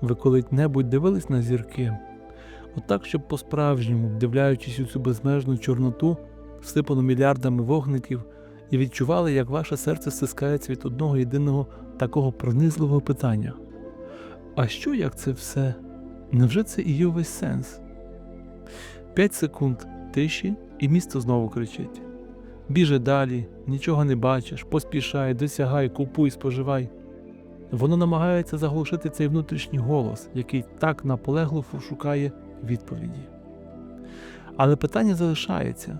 Ви коли-небудь дивились на зірки? Отак, щоб по-справжньому, вдивляючись у цю безмежну чорноту, всипану мільярдами вогників, і відчували, як ваше серце стискається від одного єдиного такого пронизливого питання. А що як це все? Невже це і є весь сенс? П'ять секунд тиші, і місто знову кричить. Біже далі, нічого не бачиш, поспішай, досягай, купуй, споживай. Воно намагається заглушити цей внутрішній голос, який так наполегливо шукає відповіді. Але питання залишається.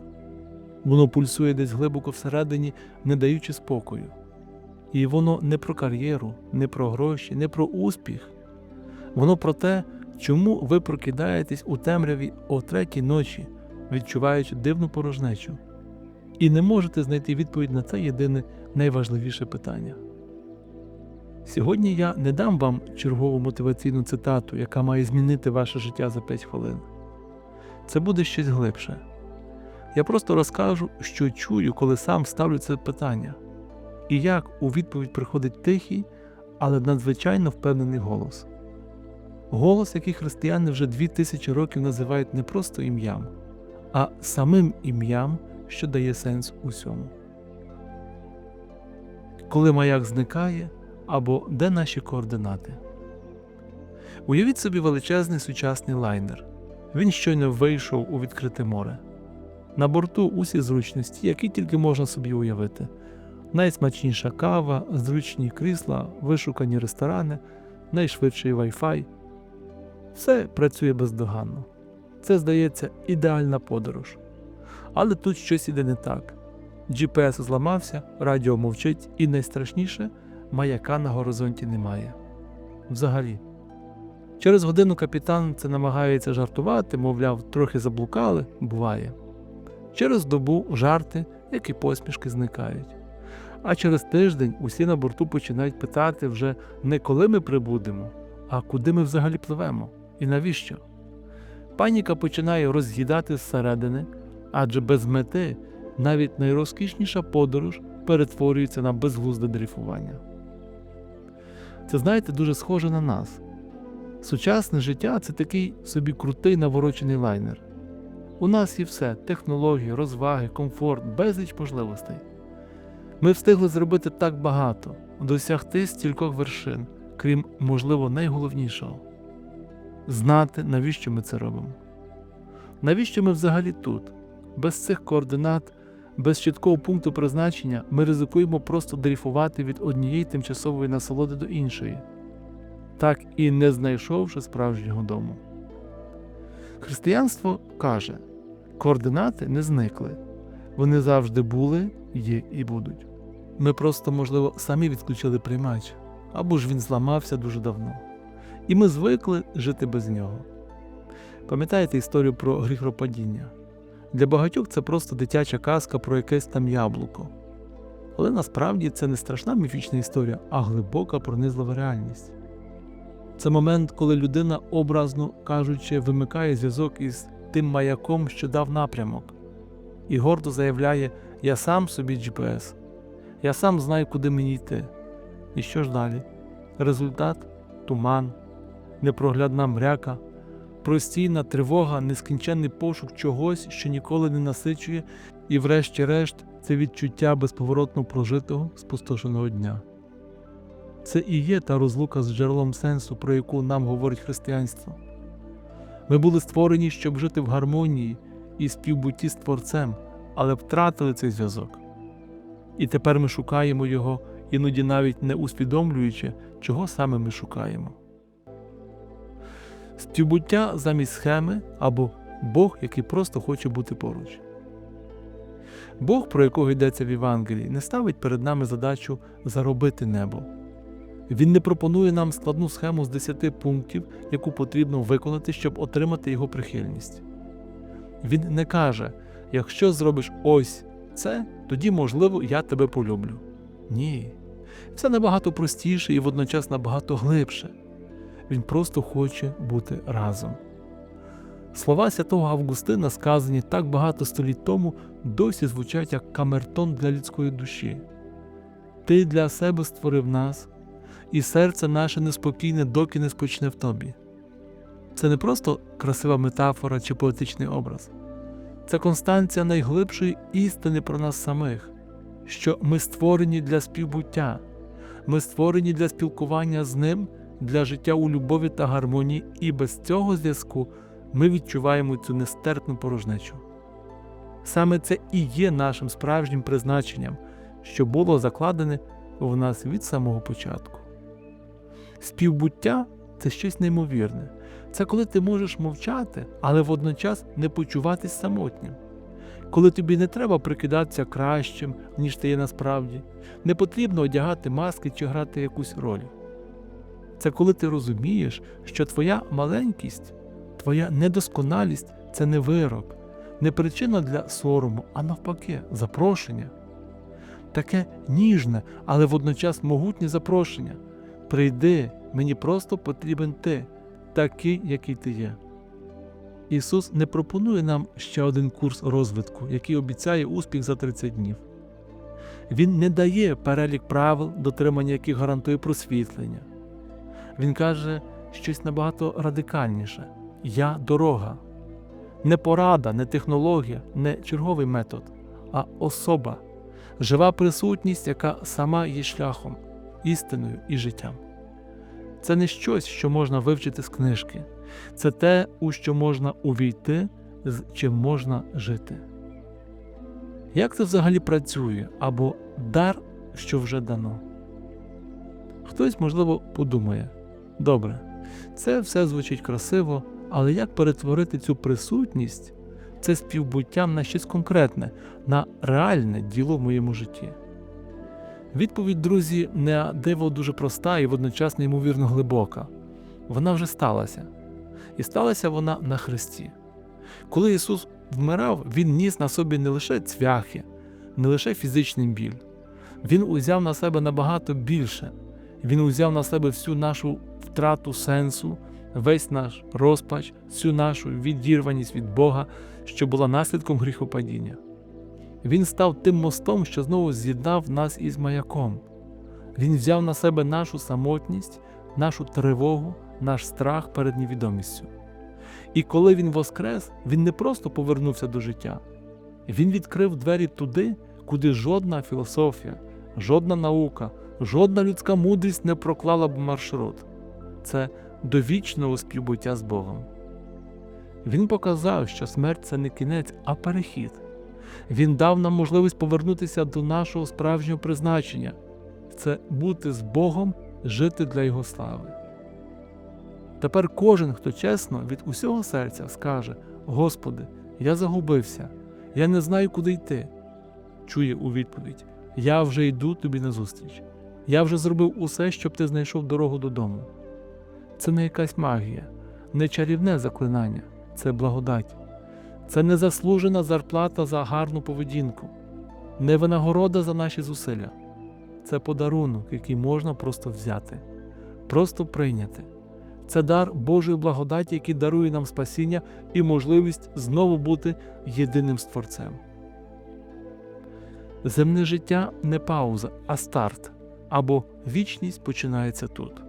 Воно пульсує десь глибоко всередині, не даючи спокою. І воно не про кар'єру, не про гроші, не про успіх. Воно про те, чому ви прокидаєтесь у темряві о третій ночі, відчуваючи дивну порожнечу, і не можете знайти відповідь на це єдине найважливіше питання. Сьогодні я не дам вам чергову мотиваційну цитату, яка має змінити ваше життя за 5 хвилин. Це буде щось глибше. Я просто розкажу, що чую, коли сам ставлю це питання, і як у відповідь приходить тихий, але надзвичайно впевнений голос. Голос, який християни вже дві тисячі років називають не просто ім'ям, а самим ім'ям, що дає сенс усьому. Коли маяк зникає, або де наші координати. Уявіть собі величезний сучасний лайнер. Він щойно вийшов у відкрите море. На борту усі зручності, які тільки можна собі уявити. Найсмачніша кава, зручні крісла, вишукані ресторани, найшвидший Wi-Fi. Все працює бездоганно. Це, здається, ідеальна подорож. Але тут щось іде не так. GPS зламався, радіо мовчить, і найстрашніше маяка на горизонті немає. Взагалі. Через годину капітан це намагається жартувати, мовляв, трохи заблукали, буває. Через добу жарти, як і посмішки зникають. А через тиждень усі на борту починають питати вже не коли ми прибудемо, а куди ми взагалі пливемо і навіщо. Паніка починає роз'їдати зсередини, адже без мети навіть найрозкішніша подорож перетворюється на безглузде дрейфування. Це, знаєте, дуже схоже на нас. Сучасне життя це такий собі крутий наворочений лайнер. У нас є все: технології, розваги, комфорт, безліч можливостей. Ми встигли зробити так багато, досягти стількох вершин, крім, можливо, найголовнішого знати, навіщо ми це робимо. Навіщо ми взагалі тут? Без цих координат, без чіткого пункту призначення ми ризикуємо просто дрейфувати від однієї тимчасової насолоди до іншої, так і не знайшовши справжнього дому. Християнство каже, координати не зникли, вони завжди були, є і будуть. Ми просто, можливо, самі відключили приймач, або ж він зламався дуже давно, і ми звикли жити без нього. Пам'ятаєте історію про гріхопадіння? Для багатьох це просто дитяча казка про якесь там яблуко. Але насправді це не страшна міфічна історія, а глибока пронизлива реальність. Це момент, коли людина, образно кажучи, вимикає зв'язок із тим маяком, що дав напрямок, і гордо заявляє: Я сам собі GPS, я сам знаю, куди мені йти. І що ж далі? Результат туман, непроглядна мряка, простійна тривога, нескінченний пошук чогось, що ніколи не насичує, і, врешті-решт, це відчуття безповоротно прожитого, спустошеного дня. Це і є та розлука з джерелом сенсу, про яку нам говорить християнство. Ми були створені, щоб жити в гармонії і співбутті з Творцем, але втратили цей зв'язок. І тепер ми шукаємо його, іноді навіть не усвідомлюючи, чого саме ми шукаємо. Співбуття замість схеми або Бог, який просто хоче бути поруч. Бог, про якого йдеться в Євангелії, не ставить перед нами задачу заробити небо. Він не пропонує нам складну схему з 10 пунктів, яку потрібно виконати, щоб отримати його прихильність. Він не каже: якщо зробиш ось це, тоді, можливо, я тебе полюблю. Ні. Все набагато простіше і водночас набагато глибше. Він просто хоче бути разом. Слова святого Августина, сказані так багато століть тому, досі звучать як камертон для людської душі. Ти для себе створив нас, і серце наше неспокійне, доки не спочне в тобі. Це не просто красива метафора чи поетичний образ, це констанція найглибшої істини про нас самих, що ми створені для співбуття, ми створені для спілкування з ним, для життя у любові та гармонії, і без цього зв'язку ми відчуваємо цю нестерпну порожнечу. Саме це і є нашим справжнім призначенням, що було закладене в нас від самого початку. Співбуття це щось неймовірне. Це коли ти можеш мовчати, але водночас не почуватись самотнім. Коли тобі не треба прикидатися кращим, ніж ти є насправді, не потрібно одягати маски чи грати якусь роль. Це коли ти розумієш, що твоя маленькість, твоя недосконалість це не вирок, не причина для сорому, а навпаки, запрошення. Таке ніжне, але водночас могутнє запрошення. Прийди, мені просто потрібен ти, такий, який ти є. Ісус не пропонує нам ще один курс розвитку, який обіцяє успіх за 30 днів. Він не дає перелік правил, дотримання яких гарантує просвітлення. Він каже щось набагато радикальніше Я дорога. Не порада, не технологія, не черговий метод, а особа, жива присутність, яка сама є шляхом, істиною і життям. Це не щось, що можна вивчити з книжки, це те, у що можна увійти, з чим можна жити. Як це взагалі працює або дар, що вже дано? Хтось, можливо, подумає: добре, це все звучить красиво, але як перетворити цю присутність, це співбуттям на щось конкретне, на реальне діло в моєму житті? Відповідь, друзі, не диво дуже проста і водночас неймовірно глибока. Вона вже сталася. І сталася вона на Христі. Коли Ісус вмирав, Він ніс на собі не лише цвяхи, не лише фізичний біль. Він узяв на себе набагато більше. Він узяв на себе всю нашу втрату сенсу, весь наш розпач, всю нашу відірваність від Бога, що була наслідком гріхопадіння. Він став тим мостом, що знову з'єднав нас із маяком. Він взяв на себе нашу самотність, нашу тривогу, наш страх перед невідомістю. І коли він воскрес, він не просто повернувся до життя, він відкрив двері туди, куди жодна філософія, жодна наука, жодна людська мудрість не проклала б маршрут. Це до вічного співбуття з Богом. Він показав, що смерть це не кінець, а перехід. Він дав нам можливість повернутися до нашого справжнього призначення це бути з Богом, жити для Його слави. Тепер кожен, хто чесно від усього серця скаже: Господи, я загубився, я не знаю, куди йти. Чує у відповідь: Я вже йду тобі назустріч. Я вже зробив усе, щоб ти знайшов дорогу додому. Це не якась магія, не чарівне заклинання, це благодать. Це не заслужена зарплата за гарну поведінку, не винагорода за наші зусилля. Це подарунок, який можна просто взяти, просто прийняти. Це дар Божої благодаті, який дарує нам спасіння і можливість знову бути єдиним з Творцем. Земне життя не пауза, а старт або вічність починається тут.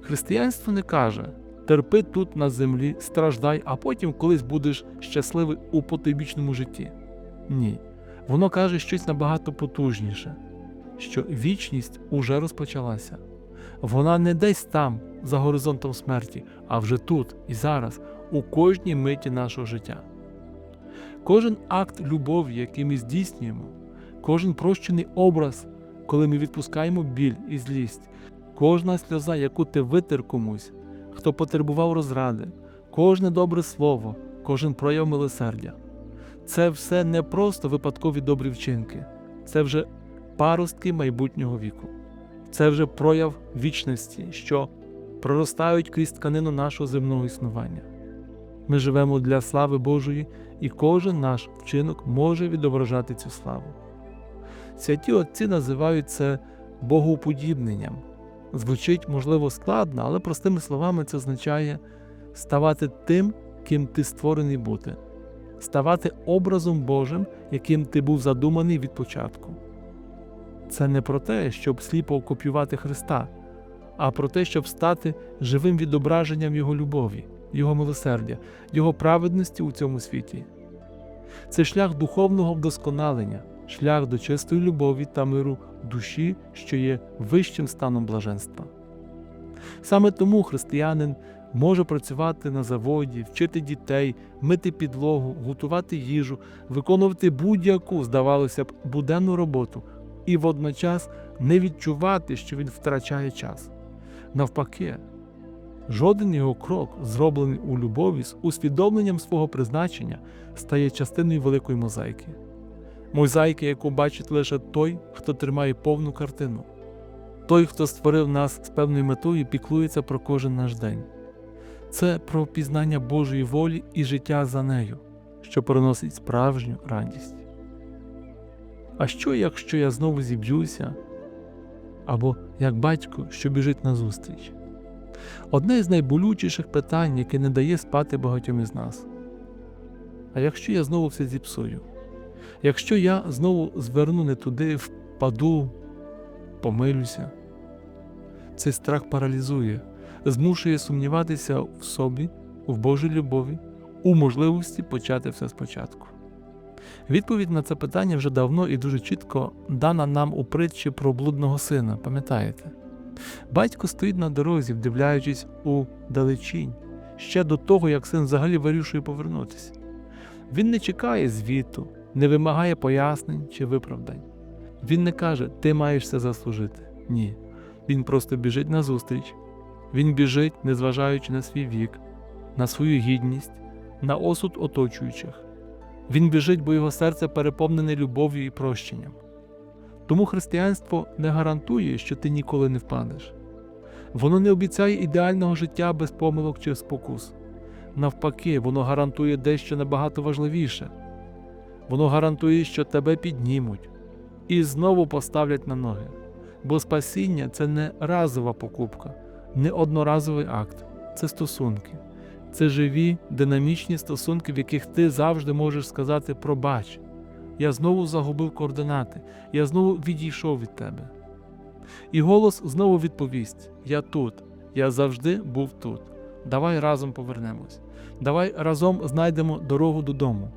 Християнство не каже терпи тут на землі, страждай, а потім колись будеш щасливий у потойбічному житті. Ні. Воно каже щось набагато потужніше, що вічність уже розпочалася. Вона не десь там, за горизонтом смерті, а вже тут і зараз, у кожній миті нашого життя. Кожен акт любові, який ми здійснюємо, кожен прощений образ, коли ми відпускаємо біль і злість, кожна сльоза, яку ти витер комусь, хто потребував розради, кожне добре слово, кожен прояв милосердя. Це все не просто випадкові добрі вчинки, це вже паростки майбутнього віку, це вже прояв вічності, що проростають крізь тканину нашого земного існування. Ми живемо для слави Божої, і кожен наш вчинок може відображати цю славу. Святі Отці називають це богоуподібненням. Звучить, можливо, складно, але простими словами це означає ставати тим, ким ти створений бути, ставати образом Божим, яким ти був задуманий від початку. Це не про те, щоб сліпо копіювати Христа, а про те, щоб стати живим відображенням Його любові, Його милосердя, Його праведності у цьому світі. Це шлях духовного вдосконалення, шлях до чистої любові та миру душі, що є вищим станом блаженства. Саме тому християнин може працювати на заводі, вчити дітей, мити підлогу, готувати їжу, виконувати будь-яку, здавалося б, буденну роботу і водночас не відчувати, що він втрачає час. Навпаки, жоден його крок, зроблений у любові з усвідомленням свого призначення, стає частиною великої мозаїки. Мозаїки, яку бачить лише той, хто тримає повну картину, той, хто створив нас з певною метою піклується про кожен наш день. Це про пізнання Божої волі і життя за нею, що приносить справжню радість. А що, якщо я знову зіб'юся, або як батько, що біжить назустріч? Одне із найболючіших питань, яке не дає спати багатьом із нас. А якщо я знову все зіпсую? Якщо я знову зверну не туди, впаду, помилюся, цей страх паралізує, змушує сумніватися в собі, в Божій любові, у можливості почати все спочатку. Відповідь на це питання вже давно і дуже чітко дана нам у притчі про блудного сина, пам'ятаєте? Батько стоїть на дорозі, вдивляючись у далечінь, ще до того, як син взагалі вирішує повернутися. Він не чекає звіту, не вимагає пояснень чи виправдань. Він не каже, ти маєш це заслужити. Ні. Він просто біжить назустріч. Він біжить, незважаючи на свій вік, на свою гідність, на осуд оточуючих. Він біжить, бо його серце переповнене любов'ю і прощенням. Тому християнство не гарантує, що ти ніколи не впадеш. Воно не обіцяє ідеального життя без помилок чи спокус. Навпаки, воно гарантує дещо набагато важливіше. Воно гарантує, що тебе піднімуть і знову поставлять на ноги. Бо спасіння це не разова покупка, не одноразовий акт, це стосунки. Це живі, динамічні стосунки, в яких ти завжди можеш сказати пробач. Я знову загубив координати, я знову відійшов від тебе. І голос знову відповість: Я тут, я завжди був тут. Давай разом повернемось. Давай разом знайдемо дорогу додому.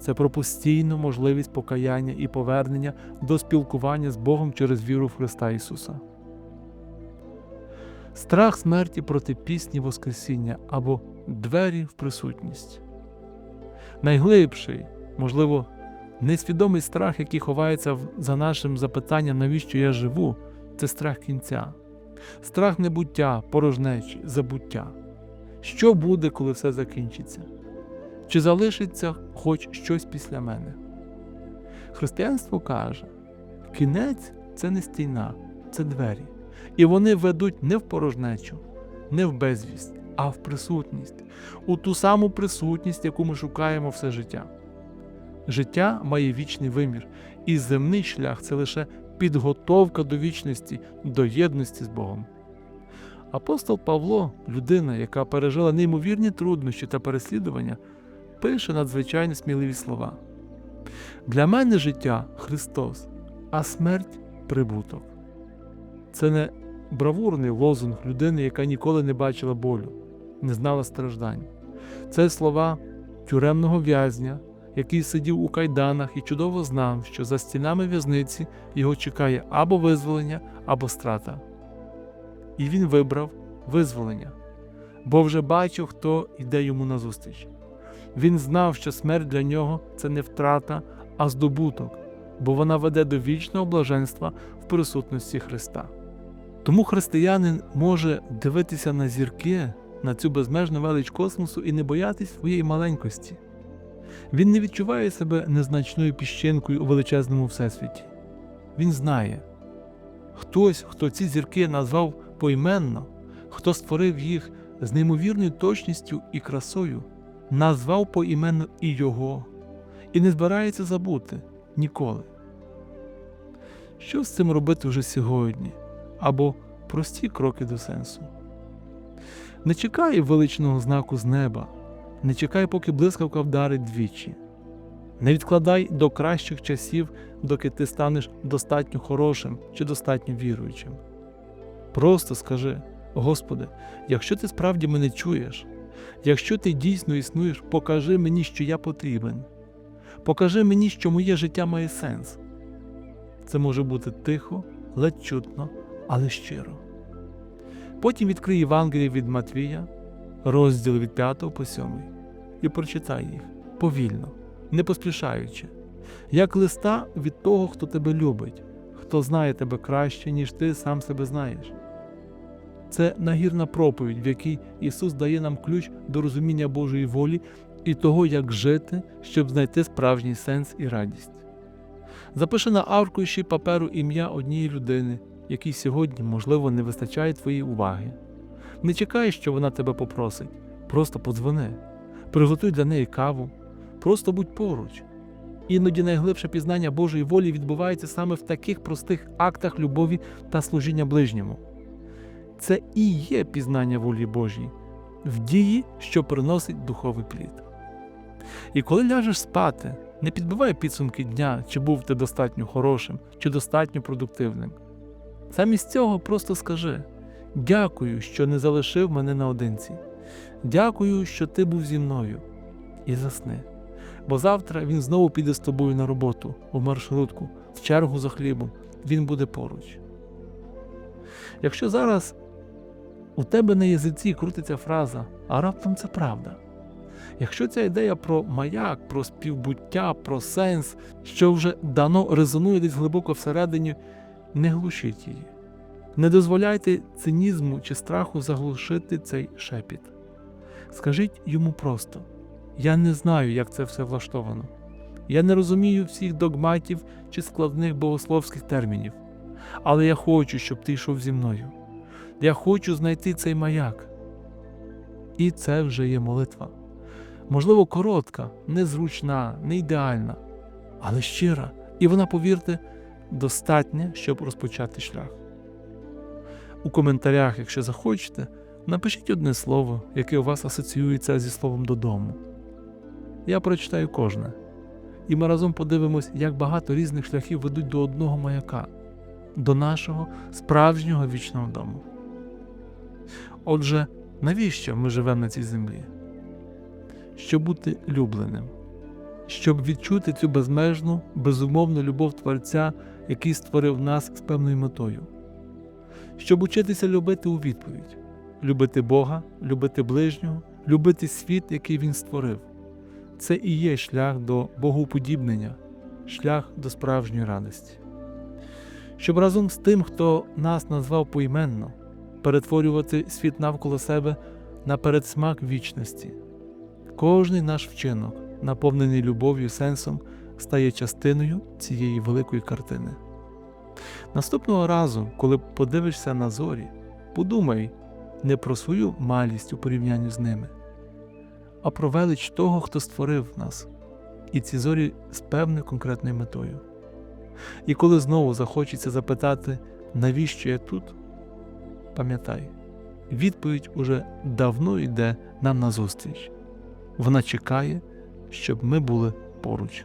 Це про постійну можливість покаяння і повернення до спілкування з Богом через віру в Христа Ісуса. Страх смерті проти пісні Воскресіння або двері в присутність. Найглибший, можливо, несвідомий страх, який ховається за нашим запитанням, навіщо я живу, це страх кінця, страх небуття, порожнечі, забуття. Що буде, коли все закінчиться? Чи залишиться хоч щось після мене? Християнство каже: кінець це не стіна, це двері. І вони ведуть не в порожнечу, не в безвість, а в присутність, у ту саму присутність, яку ми шукаємо все життя. Життя має вічний вимір, і земний шлях це лише підготовка до вічності, до єдності з Богом. Апостол Павло, людина, яка пережила неймовірні труднощі та переслідування, пише надзвичайно сміливі слова. Для мене життя Христос, а смерть прибуток. Це не бравурний лозунг людини, яка ніколи не бачила болю, не знала страждань. Це слова тюремного в'язня, який сидів у кайданах і чудово знав, що за стінами в'язниці його чекає або визволення, або страта. І він вибрав визволення, бо вже бачив, хто йде йому назустріч. Він знав, що смерть для нього це не втрата, а здобуток, бо вона веде до вічного блаженства в присутності Христа. Тому християнин може дивитися на зірки, на цю безмежну велич космосу і не боятись своєї маленькості. Він не відчуває себе незначною піщинкою у величезному всесвіті. Він знає, хтось, хто ці зірки назвав поіменно, хто створив їх з неймовірною точністю і красою, назвав поіменно і його, і не збирається забути ніколи. Що з цим робити вже сьогодні? Або прості кроки до сенсу. Не чекай величного знаку з неба, не чекай, поки блискавка вдарить двічі. Не відкладай до кращих часів, доки ти станеш достатньо хорошим чи достатньо віруючим. Просто скажи: Господи, якщо ти справді мене чуєш, якщо ти дійсно існуєш, покажи мені, що я потрібен. Покажи мені, що моє життя має сенс. Це може бути тихо, ледь чутно, але щиро. Потім відкрий Євангеліє від Матвія, розділ від 5 по 7, і прочитай їх повільно, не поспішаючи, як листа від того, хто тебе любить, хто знає тебе краще, ніж ти сам себе знаєш. Це нагірна проповідь, в якій Ісус дає нам ключ до розуміння Божої волі і того, як жити, щоб знайти справжній сенс і радість. Запиши на аркуші паперу ім'я однієї людини, якій сьогодні, можливо, не вистачає твоєї уваги. Не чекай, що вона тебе попросить, просто подзвони, приготуй для неї каву, просто будь поруч. Іноді найглибше пізнання Божої волі відбувається саме в таких простих актах любові та служіння ближньому. Це і є пізнання волі Божій в дії, що приносить духовий плід. І коли ляжеш спати, не підбивай підсумки дня, чи був ти достатньо хорошим, чи достатньо продуктивним. Замість цього просто скажи: Дякую, що не залишив мене наодинці. Дякую, що ти був зі мною. І засни. Бо завтра він знову піде з тобою на роботу, у маршрутку, в чергу за хлібом, він буде поруч. Якщо зараз у тебе на язиці крутиться фраза, а раптом це правда. Якщо ця ідея про маяк, про співбуття, про сенс, що вже дано резонує десь глибоко всередині, не глушіть її. Не дозволяйте цинізму чи страху заглушити цей шепіт. Скажіть йому просто: я не знаю, як це все влаштовано. Я не розумію всіх догматів чи складних богословських термінів, але я хочу, щоб ти йшов зі мною. Я хочу знайти цей маяк. І це вже є молитва. Можливо, коротка, незручна, не ідеальна, але щира, і вона, повірте, достатня, щоб розпочати шлях. У коментарях, якщо захочете, напишіть одне слово, яке у вас асоціюється зі словом додому. Я прочитаю кожне, і ми разом подивимось, як багато різних шляхів ведуть до одного маяка, до нашого справжнього вічного дому. Отже, навіщо ми живемо на цій землі? Щоб бути любленим, щоб відчути цю безмежну, безумовну любов Творця, який створив нас з певною метою, щоб учитися любити у відповідь, любити Бога, любити ближнього, любити світ, який Він створив. Це і є шлях до богоуподібнення, шлях до справжньої радості. Щоб разом з тим, хто нас назвав поіменно, перетворювати світ навколо себе на передсмак вічності. Кожний наш вчинок, наповнений любов'ю і сенсом, стає частиною цієї великої картини. Наступного разу, коли подивишся на зорі, подумай не про свою малість у порівнянні з ними, а про велич того, хто створив нас, і ці зорі з певною конкретною метою. І коли знову захочеться запитати, навіщо я тут, пам'ятай, відповідь уже давно йде нам назустріч. Вона чекає, щоб ми були поруч.